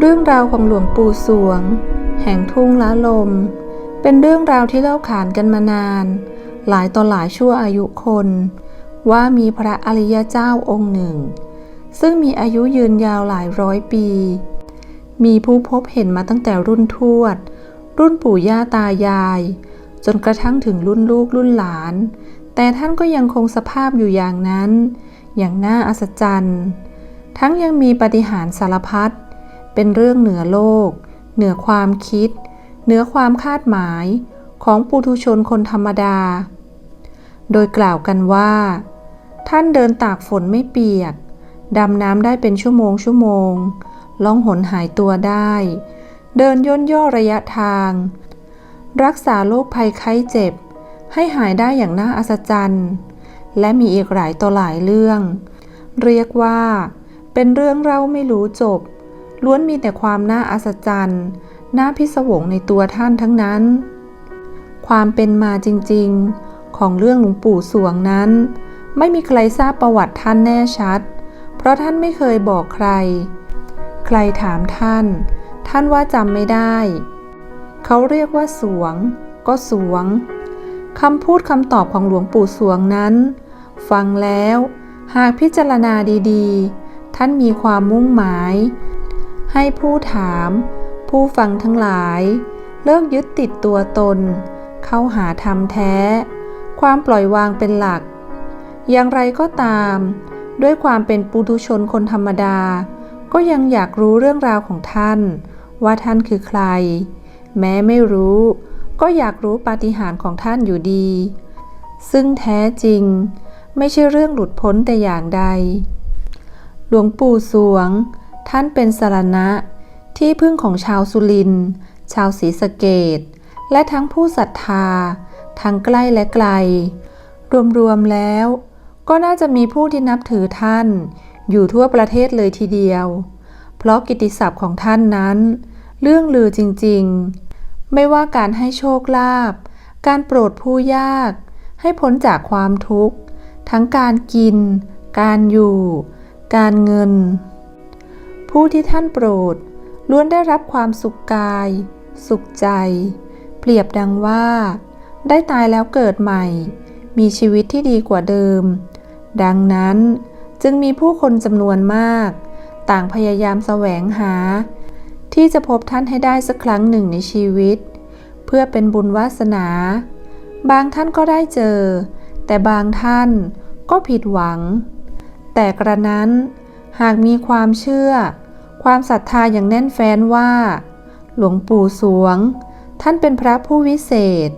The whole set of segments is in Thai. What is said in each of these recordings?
เรื่องราวของหลวงปู่สวง แห่งทุ่งละลม เป็นเรื่องราวที่เล่าขานกันมานาน หลายต่อหลายชั่วอายุคน ว่ามีพระอริยเจ้าองค์หนึ่ง ซึ่งมีอายุยืนยาวหลายร้อยปี มีผู้พบเห็นมาตั้งแต่รุ่นทวด รุ่นปู่ย่าตายาย จนกระทั่งถึงรุ่นลูกรุ่นหลาน แต่ท่านก็ยังคงสภาพอยู่อย่างนั้น อย่างน่าอัศจรรย์ ทั้งยังมีปฏิหารสารพัดเเป็นเรื่องเหนือโลก เหนือความคิด เหนือความคาดหมายของปุถุชนคนธรรมดา โดยกล่าวกันว่า ท่านเดินตากฝนไม่เปียก ดำน้ำได้เป็นชั่วโมงชั่วโมง ล่องหนหายตัวได้ เดินย่นย่อระยะทาง รักษาโรคภัยไข้เจ็บ ให้หายได้อย่างน่าอัศจรรย์ และมีอีกหลายต่อหลายเรื่อง เรียกว่า เป็นเรื่องเล่าไม่รู้จบ ล้วนมีแต่ความน่าอัศจรรย์ น่าพิศวงในตัวท่านทั้งนั้น ความเป็นมาจริงๆ ของเรื่องหลวงปู่สวงนั้น ไม่มีใครทราบประวัติท่านแน่ชัด เพราะท่านไม่เคยบอกใคร ใครถามท่าน ท่านว่าจำไม่ได้ เขาเรียกว่าสวง ก็สวงคำพูดคำตอบของหลวงปู่สวงนั้น ฟังแล้ว หากพิจารณาดีๆ ท่านมีความมุ่งหมาย ให้ผู้ถาม ผู้ฟังทั้งหลาย เลิกยึดติดตัวตน เข้าหาธรรมแท้ ความปล่อยวางเป็นหลัก อย่างไรก็ตาม ด้วยความเป็นปุถุชนคนธรรมดา ก็ยังอยากรู้เรื่องราวของท่าน ว่าท่านคือใคร แม้ไม่รู้ ก็อยากรู้ปาฏิหาริย์ของท่านอยู่ดี ซึ่งแท้จริง ไม่ใช่เรื่องหลุดพ้นแต่อย่างใด หลวงปู่สวง ท่านเป็นสารณะที่พึ่งของชาวสุริน ชาวศรีสะเกดและทั้งผู้ศรัทธา ทั้งใกล้และไกล รวมๆแล้ว ก็น่าจะมีผู้ที่นับถือท่าน อยู่ทั่วประเทศเลยทีเดียว เพราะกิตติศัพท์ของท่านนั้น เรื่องลือจริงๆ ไม่ว่าการให้โชคลาภการโปรดผู้ยาก ให้พ้นจากความทุกข์ ทั้งการกิน การอยู่ การเงิน ผู้ที่ท่านโปรด ล้วนได้รับความสุขกาย สุขใจ เปรียบดังว่า ได้ตายแล้วเกิดใหม่ มีชีวิตที่ดีกว่าเดิม ดังนั้นจึงมีผู้คนจำนวนมาก ต่างพยายามแสวงหา ที่จะพบท่านให้ได้สักครั้งหนึ่งในชีวิต เพื่อเป็นบุญวาสนา บางท่านก็ได้เจอ แต่บางท่านก็ผิดหวัง แต่กระนั้นหากมีความเชื่อ ความศรัทธาอย่างแน่นแฟ้นว่า หลวงปู่สวง ท่านเป็นพระผู้วิเศษ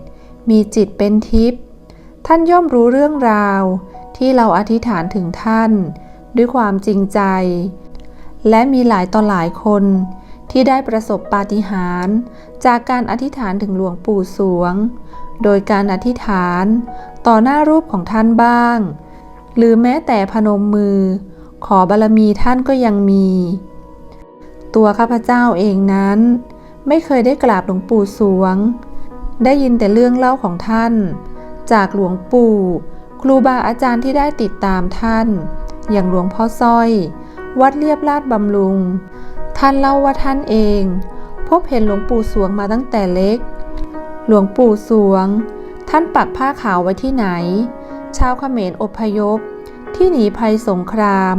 มีจิตเป็นทิพย์ท่านย่อมรู้เรื่องราว ที่เราอธิษฐานถึงท่าน ด้วยความจริงใจ และมีหลายต่อหลายคนที่ได้ประสบปาฏิหาริย์จากการอธิษฐานถึงหลวงปู่สวง โดยการอธิษฐานต่อหน้ารูปของท่านบ้าง หรือแม้แต่พนมมือ ขอบารมีท่านก็ยังมี ตัวข้าพเจ้าเองนั้น ไม่เคยได้กราบหลวงปู่สวง ได้ยินแต่เรื่องเล่าของท่าน จากหลวงปู่ ครูบาอาจารย์ที่ได้ติดตามท่าน อย่างหลวงพ่อสร้อย วัดเรียบลาดบำรุง ท่านเล่าว่าท่านเอง พบเห็นหลวงปู่สวงมาตั้งแต่เล็ก หลวงปู่สวง ท่านปักผ้าขาวไว้ที่ไหน ชาวเขมรอพยพ ที่หนีภัยสงคราม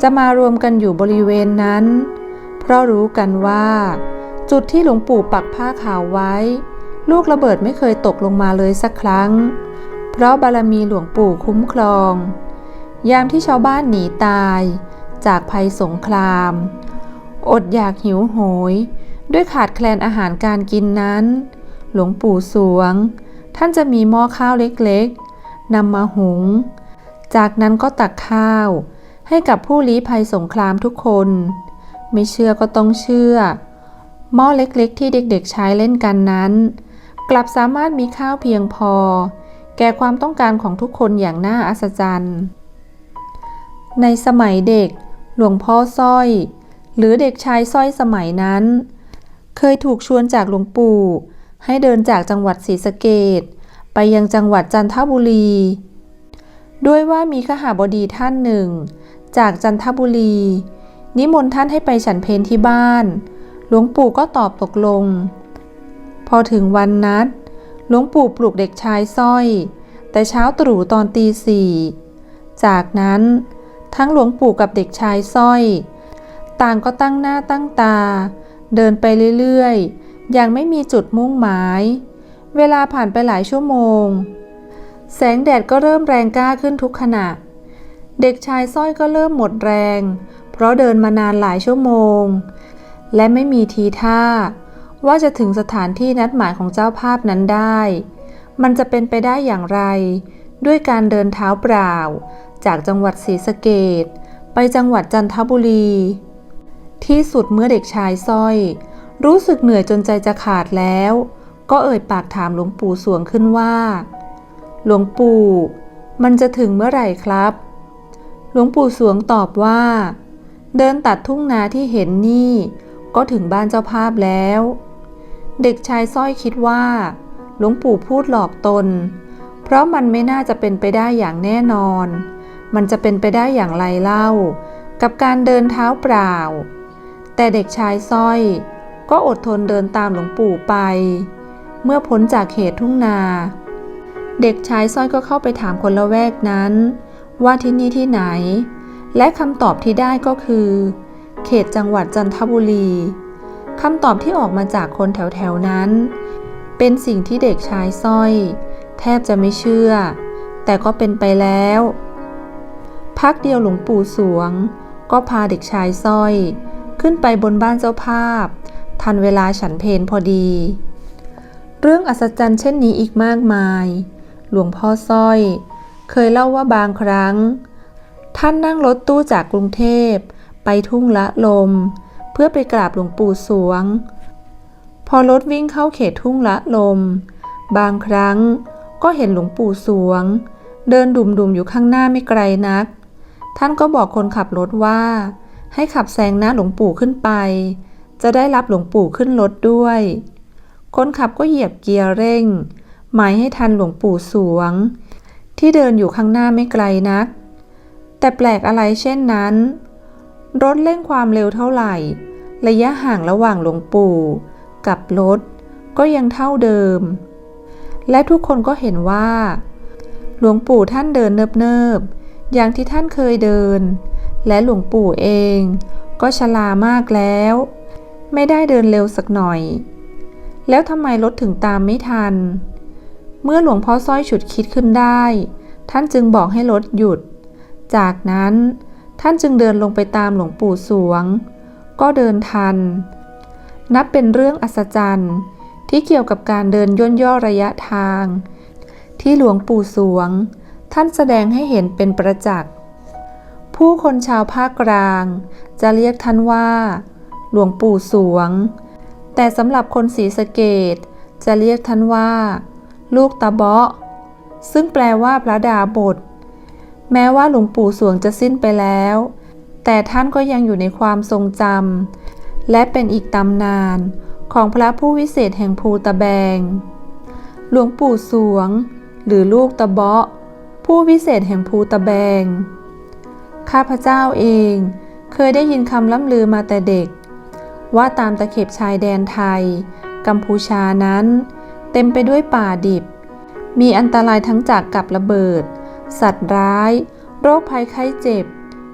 จะมารวมกันอยู่บริเวณนั้น เพราะรู้กันว่า จุดที่หลวงปู่ปักผ้าขาวไว้ ลูกระเบิดไม่เคยตกลงมาเลยสักครั้ง เพราะบารมีหลวงปู่คุ้มครอง ยามที่ชาวบ้านหนีตาย จากภัยสงคราม อดอยากหิวโหย ด้วยขาดแคลนอาหารการกินนั้น หลวงปู่สวง ท่านจะมีหม้อข้าวเล็กๆนำมาหุง จากนั้นก็ตักข้าวให้กับผู้ลี้ภัยสงครามทุกคน ไม่เชื่อก็ต้องเชื่อ หม้อเล็กๆ ที่เด็กๆใช้เล่นกันนั้น กลับสามารถมีข้าวเพียงพอ แก่ความต้องการของทุกคนอย่างน่าอัศจรรย์ ในสมัยเด็ก หลวงพ่อสร้อย หรือเด็กชายสร้อยสมัยนั้น เคยถูกชวนจากหลวงปู่ ให้เดินจากจังหวัดศรีสะเกดไปยังจังหวัดจันทบุรี ด้วยว่ามีขหาบดีท่านหนึ่ง จากจันทบุรี นิมนต์ท่านให้ไปฉันเพลที่บ้าน หลวงปู่ก็ตอบตกลง พอถึงวันนัด หลวงปู่ปลุกเด็กชายสร้อย แต่เช้าตรู่ตอนตีสี่จากนั้นทั้งหลวงปู่กับเด็กชายสร้อย ต่างก็ตั้งหน้าตั้งตา เดินไปเรื่อยๆอย่างไม่มีจุดมุ่งหมาย เวลาผ่านไปหลายชั่วโมง แสงแดดก็เริ่มแรงกล้าขึ้นทุกขณะ เด็กชายสร้อยก็เริ่มหมดแรง เพราะเดินมานานหลายชั่วโมง และไม่มีทีท่า ว่าจะถึงสถานที่นัดหมายของเจ้าภาพนั้นได้ มันจะเป็นไปได้อย่างไร ด้วยการเดินเท้าเปล่า จากจังหวัดศรีสะเกดไปจังหวัดจันทบุรี ที่สุดเมื่อเด็กชายสร้อย รู้สึกเหนื่อยจนใจจะขาดแล้ว ก็เอ่ยปากถามหลวงปู่สวงขึ้นว่า หลวงปู่ มันจะถึงเมื่อไหร่ครับ หลวงปู่สวงตอบว่า เดินตัดทุ่งนาที่เห็นนี่ ก็ถึงบ้านเจ้าภาพแล้ว เด็กชายสร้อยคิดว่า หลวงปู่พูดหลอกตน เพราะมันไม่น่าจะเป็นไปได้อย่างแน่นอน มันจะเป็นไปได้อย่างไรเล่า กับการเดินเท้าเปล่า แต่เด็กชายสร้อย ก็อดทนเดินตามหลวงปู่ไป เมื่อพ้นจากเขตทุ่งนา เด็กชายสร้อยก็เข้าไปถามคนละแวกนั้น ว่าที่นี่ที่ไหน และคำตอบที่ได้ก็คือ เขตจังหวัดจันทบุรีคำตอบที่ออกมาจากคนแถวๆนั้น เป็นสิ่งที่เด็กชายสร้อย แทบจะไม่เชื่อ แต่ก็เป็นไปแล้ว พักเดียวหลวงปู่สวง ก็พาเด็กชายสร้อย ขึ้นไปบนบ้านเจ้าภาพ ทันเวลาฉันเพนพอดี เรื่องอัศจรรย์เช่นนี้อีกมากมาย หลวงพ่อสร้อย เคยเล่าว่าบางครั้ง ท่านนั่งรถตู้จากกรุงเทพ ไปทุ่งละลม เพื่อไปกราบหลวงปู่สวง พอรถวิ่งเข้าเขตทุ่งละลม บางครั้งก็เห็นหลวงปู่สวง เดินดุมๆอยู่ข้างหน้าไม่ไกลนัก ท่านก็บอกคนขับรถว่า ให้ขับแซงหน้าหลวงปู่ขึ้นไป จะได้รับหลวงปู่ขึ้นรถด้วย คนขับก็เหยียบเกียร์เร่ง หมายให้ทันหลวงปู่สวง ที่เดินอยู่ข้างหน้าไม่ไกลนัก แต่แปลกอะไรเช่นนั้น รถเร่งความเร็วเท่าไหร่ ระยะห่างระหว่างหลวงปู่กับรถก็ยังเท่าเดิม และทุกคนก็เห็นว่า หลวงปู่ท่านเดินเนิบๆ อย่างที่ท่านเคยเดิน และหลวงปู่เองก็ชรามากแล้ว ไม่ได้เดินเร็วสักหน่อย แล้วทำไมรถถึงตามไม่ทัน เมื่อหลวงพ่อสร้อยฉุดคิดขึ้นได้ ท่านจึงบอกให้รถหยุด จากนั้นท่านจึงเดินลงไปตามหลวงปู่สวง ก็เดินทัน นับเป็นเรื่องอัศจรรย์ที่เกี่ยวกับการเดินย่นย่อระยะทาง ที่หลวงปู่สวง ท่านแสดงให้เห็นเป็นประจักษ์ ผู้คนชาวภาคกลาง จะเรียกท่านว่า หลวงปู่สวง แต่สำหรับคนศรีสะเกดจะเรียกท่านว่า ลูกตาเบาะ ซึ่งแปลว่าพระดาบท แม้ว่าหลวงปู่สวงจะสิ้นไปแล้ว แต่ท่านก็ยังอยู่ในความทรงจำและเป็นอีกตำนานของพระผู้วิเศษแห่งภูตะแบง หลวงปู่สวง หรือลูกตะเบาะ ผู้วิเศษแห่งภูตะแบง ข้าพเจ้าเองเคยได้ยินคำล่ำลือมาแต่เด็ก ว่าตามตะเข็บชายแดนไทย กัมพูชานั้น เต็มไปด้วยป่าดิบ มีอันตรายทั้งจากกับระเบิด สัตว์ร้าย โรคภัยไข้เจ็บ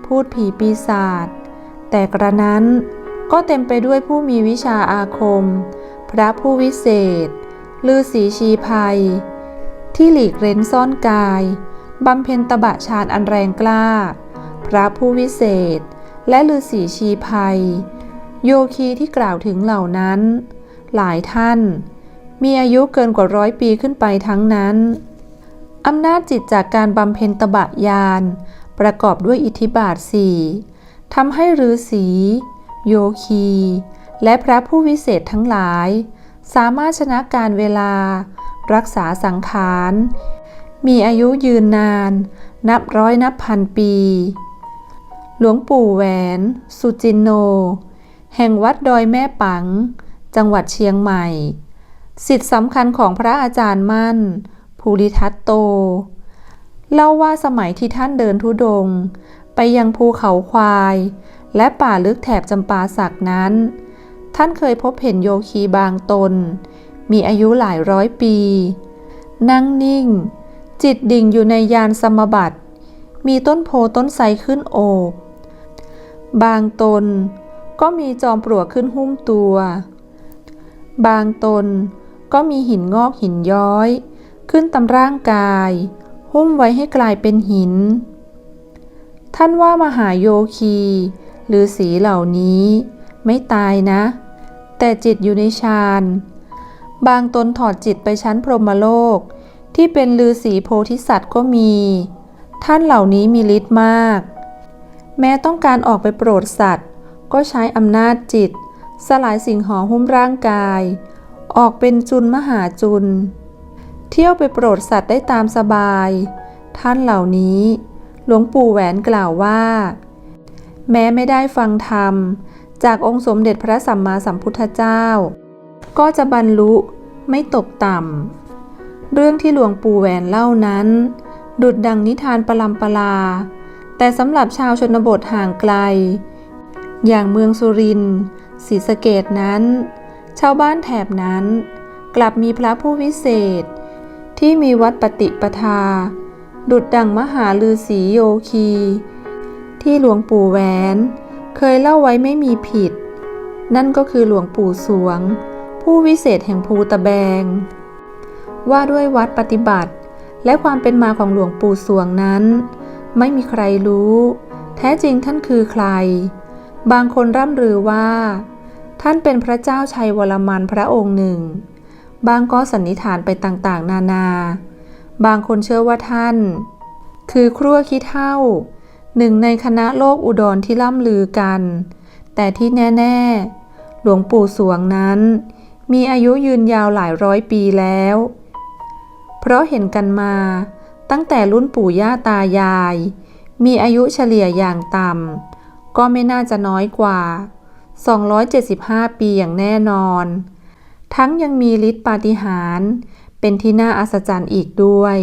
พูดผีปีศาจ แต่กระนั้นก็เต็มไปด้วยผู้มีวิชาอาคม พระผู้วิเศษ ลือสีชีภัย ที่หลีกเร้นซ่อนกาย บำเพ็ญตบะชาญอันแรงกล้า พระผู้วิเศษ และลือสีชีภัย โยคีที่กล่าวถึงเหล่านั้น หลายท่าน มีอายุเกินกว่าร้อยปีขึ้นไปทั้งนั้น อำนาจจิตจากการบำเพ็ญตบะยาน ประกอบด้วยอิทธิบาทสี่ทำให้ฤาษีโยคี และพระผู้วิเศษทั้งหลาย สามารถชนะการเวลา รักษาสังขาร มีอายุยืนนาน นับร้อยนับพันปี หลวงปู่แหวน สุจินโน แห่งวัดดอยแม่ปัง จังหวัดเชียงใหม่ สิทธิสำคัญของพระอาจารย์มั่น ภูริทัตโต เล่าว่าสมัยที่ท่านเดินทุดง ไปยังภูเขาควาย และป่าลึกแถบจำปาสักนั้น ท่านเคยพบเห็นโยคีบางตน มีอายุหลายร้อยปี นั่งนิ่ง จิตดิ่งอยู่ในยานสมบัติ มีต้นโพต้นไทรขึ้นโอบบางตนก็มีจอมปลวกขึ้นหุ้มตัว บางตนก็มีหินงอกหินย้อย ขึ้นตำร่างกาย หุ้มไว้ให้กลายเป็นหิน ท่านว่ามหาโยคี หรือสีเหล่านี้ ไม่ตายนะ แต่จิตอยู่ในฌานบางตนถอดจิตไปชั้นพรหมโลก ที่เป็นลือสีโพธิสัตว์ก็มี ท่านเหล่านี้มีฤทธิ์มาก แม้ต้องการออกไปโปรดสัตว์ ก็ใช้อำนาจจิต สลายสิ่งห่อหุ้มร่างกาย ออกเป็นจุนมหาจุน เที่ยวไปโปรดสัตว์ได้ตามสบาย ท่านเหล่านี้ หลวงปู่แหวนกล่าวว่า แม้ไม่ได้ฟังธรรม จากองค์สมเด็จพระสัมมาสัมพุทธเจ้า ก็จะบรรลุไม่ตกต่ำ เรื่องที่หลวงปู่แหวนเล่านั้น ดุดดังนิทานประลำปลา แต่สำหรับชาวชนบทห่างไกล อย่างเมืองสุรินทร์ศรีสะเกดนั้น ชาวบ้านแถบนั้น กลับมีพระผู้วิเศษ ที่มีวัดปฏิปทา ดุดดังมหาลือสีโยคี ที่หลวงปู่แหวน เคยเล่าไว้ไม่มีผิด นั่นก็คือหลวงปู่สวง ผู้วิเศษแห่งภูตะแบง ว่าด้วยวัดปฏิบัติ และความเป็นมาของหลวงปู่สวงนั้น ไม่มีใครรู้ แท้จริงท่านคือใคร บางคนร่ำลือว่า ท่านเป็นพระเจ้าชัยวรมันพระองค์หนึ่ง บางก็สันนิษฐานไปต่างๆ นานา บางคนเชื่อว่าท่าน คือครัวคิดเท่า หนึ่งในคณะโลกอุดรที่ล่ำลือกัน แต่ที่แน่ ๆ หลวงปู่สวงนั้น มีอายุยืนยาวหลายร้อยปีแล้ว เพราะเห็นกันมา ตั้งแต่รุ่นปู่ย่าตายาย มีอายุเฉลี่ยอย่างต่ำก็ไม่น่าจะน้อยกว่า 275 ปีอย่างแน่นอน ทั้งยังมีฤทธิ์ปาฏิหาริย์เป็นที่น่าอัศจรรย์อีกด้วย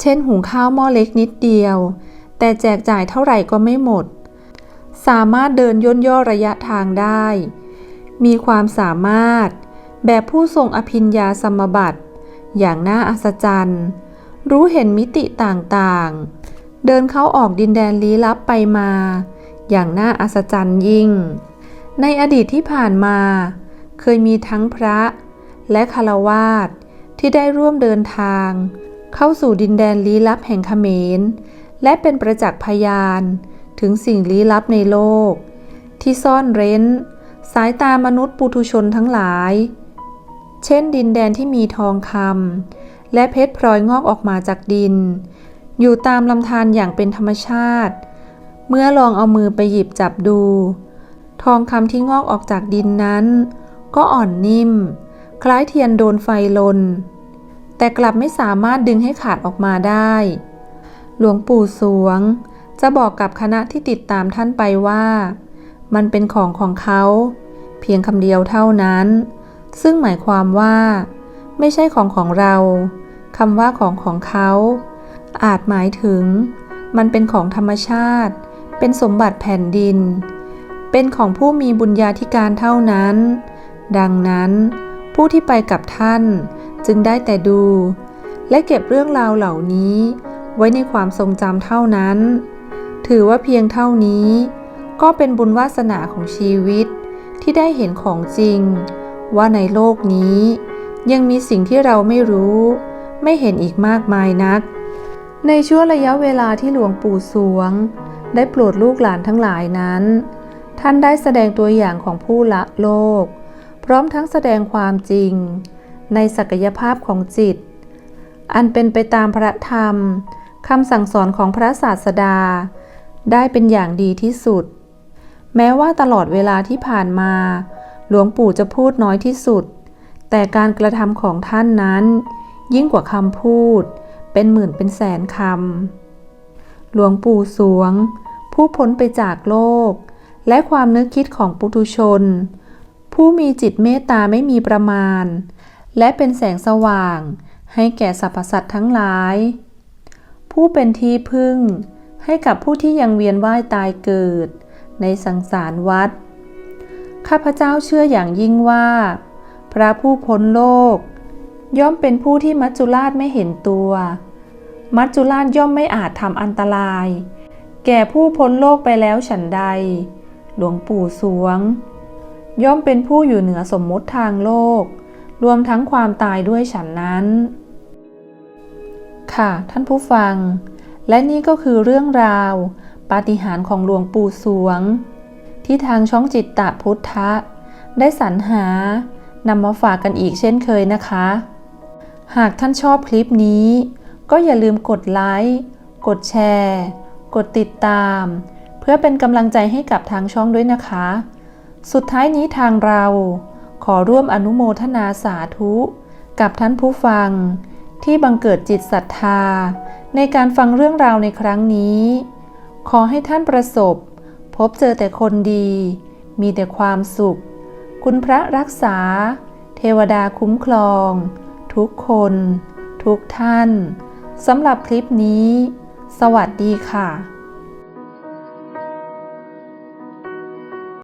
เช่นหุงข้าวหม้อเล็กนิดเดียว แต่แจกจ่ายเท่าไหร่ก็ไม่หมด สามารถเดินย่นย่อระยะทางได้ มีความสามารถแบบผู้ทรงอภิญญาสมบัติ อย่างน่าอัศจรรย์ รู้เห็นมิติต่างๆ เดินเข้าออกดินแดนลี้ลับไปมา อย่างน่าอัศจรรย์ยิ่ง ในอดีตที่ผ่านมา เคยมีทั้งพระและคารวาสที่ได้ร่วมเดินทาง เข้าสู่ดินแดนลี้ลับแห่งเขมร และเป็นประจักษ์พยานถึงสิ่งลี้ลับในโลก ที่ซ่อนเร้น สายตามนุษย์ปุถุชนทั้งหลาย เช่นดินแดนที่มีทองคำและเพชรพลอยงอกออกมาจากดิน อยู่ตามลำธารอย่างเป็นธรรมชาติ เมื่อลองเอามือไปหยิบจับดู ทองคำที่งอกออกจากดินนั้น ก็อ่อนนิ่ม คล้ายเทียนโดนไฟลน แต่กลับไม่สามารถดึงให้ขาดออกมาได้ หลวงปู่สวง จะบอกกับคณะที่ติดตามท่านไปว่า มันเป็นของของเขา เพียงคำเดียวเท่านั้น ซึ่งหมายความว่า ไม่ใช่ของของเราคำว่าของของเขา อาจหมายถึง มันเป็นของธรรมชาติ เป็นสมบัติแผ่นดิน เป็นของผู้มีบุญญาธิการเท่านั้น ดังนั้นผู้ที่ไปกับท่านจึงได้แต่ดู และเก็บเรื่องราวเหล่านี้ ไว้ในความทรงจำเท่านั้น ถือว่าเพียงเท่านี้ ก็เป็นบุญวาสนาของชีวิตที่ได้เห็นของจริง ว่าในโลกนี้ ยังมีสิ่งที่เราไม่รู้ ไม่เห็นอีกมากมายนัก ในช่วงระยะเวลาที่หลวงปู่สวง ได้โปรดลูกหลานทั้งหลายนั้น ท่านได้แสดงตัวอย่างของผู้ละโลก ร้อมทั้งแสดงความจริง ในศักยภาพของจิต อันเป็นไปตามพระธรรมคำสั่งสอนของพระศาสดา ได้เป็นอย่างดีที่สุด แม้ว่าตลอดเวลาที่ผ่านมา หลวงปู่จะพูดน้อยที่สุด แต่การกระทำของท่านนั้น ยิ่งกว่าคำพูด เป็นหมื่นเป็นแสนคำหลวงปู่สวง ผู้พ้นไปจากโลก และความนึกคิดของปุถุชน ผู้มีจิตเมตตาไม่มีประมาณ และเป็นแสงสว่าง ให้แก่สรรพสัตว์ทั้งหลาย ผู้เป็นที่พึ่ง ให้กับผู้ที่ยังเวียนว่ายตายเกิด ในสังสารวัฏข้าพเจ้าเชื่ออย่างยิ่งว่า พระผู้พ้นโลก ย่อมเป็นผู้ที่มัจจุราชไม่เห็นตัว มัจจุราชย่อมไม่อาจทำอันตราย แก่ผู้พ้นโลกไปแล้วฉันใด หลวงปู่สวง ย่อมเป็นผู้อยู่เหนือสมมติทางโลก รวมทั้งความตายด้วยฉันนั้น ค่ะท่านผู้ฟัง และนี่ก็คือเรื่องราว ปาฏิหาริย์ของหลวงปู่สวง ที่ทางช่องจิตตะพุทธะ ได้สรรหานำมาฝากกันอีกเช่นเคยนะคะ หากท่านชอบคลิปนี้ ก็อย่าลืมกดไลค์ กดแชร์ กดติดตาม เพื่อเป็นกำลังใจให้กับทางช่องด้วยนะคะ สุดท้ายนี้ทางเราขอร่วมอนุโมทนาสาธุ กับท่านผู้ฟัง ที่บังเกิดจิตศรัทธา ในการฟังเรื่องราวในครั้งนี้ ขอให้ท่านประสบ พบเจอแต่คนดี มีแต่ความสุข คุณพระรักษา เทวดาคุ้มครอง ทุกคน ทุกท่านสำหรับคลิปนี้ สวัสดีค่ะ